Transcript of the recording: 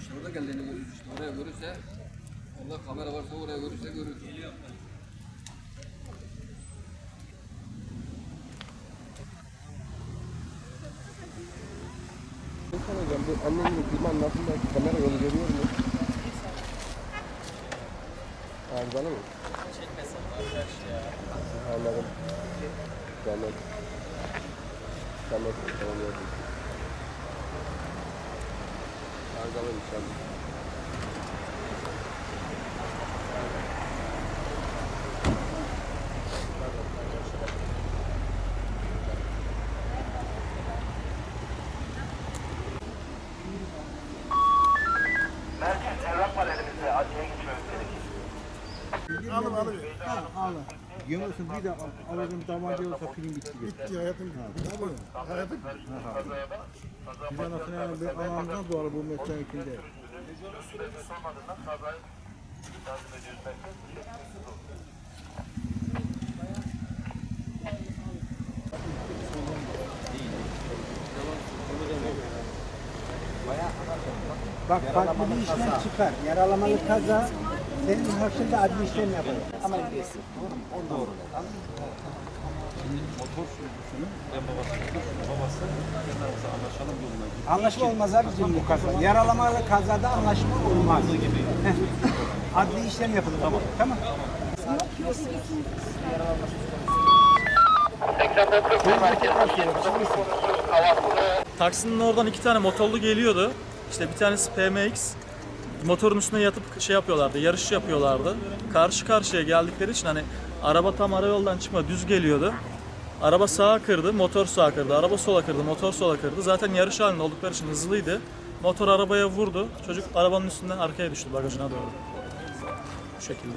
İşte orada geldiğini görürüz. İşte oraya görürse Allah kamera varsa oraya görürse görür. Hocam bu annenin klimanın altında kamera yolu görüyor mu? Arızalı mı? Anladım. Tamam. Tamam. Tamam. gördüm. Arızalıymış abi. Alın alın. Alın. Görüyorsun bir de alacağım tabanca olsa film bitti. Bitti hayatım. Ha, hayatım. Bir anasını yani ben anamdan doğru bu mesleğin içinde. Sormadığından kazayı lazım ediyoruz merkez. Bak farklı bir işlem çıkar. Yaralamalı kaza senin hakkında adli işlem yapar. Ama üyesi. Doğru mu? Doğru. motor sürücüsünün en babası babası kendi aramızda anlaşalım yoluna gitti. Anlaşma olmaz abicim bu kaza. Yaralamalı kazada anlaşma olmaz. Heh. adli işlem yapılır. Tamam. Tamam. Taksinin oradan iki tane motorlu geliyordu. İşte bir tanesi PMX. Motorun üstüne yatıp şey yapıyorlardı, yarış yapıyorlardı. Karşı karşıya geldikleri için hani araba tam ara yoldan çıkma düz geliyordu. Araba sağa kırdı, motor sağa kırdı. Araba sola kırdı, motor sola kırdı. Zaten yarış halinde oldukları için hızlıydı. Motor arabaya vurdu. Çocuk arabanın üstünden arkaya düştü bagajına doğru. Bu şekilde.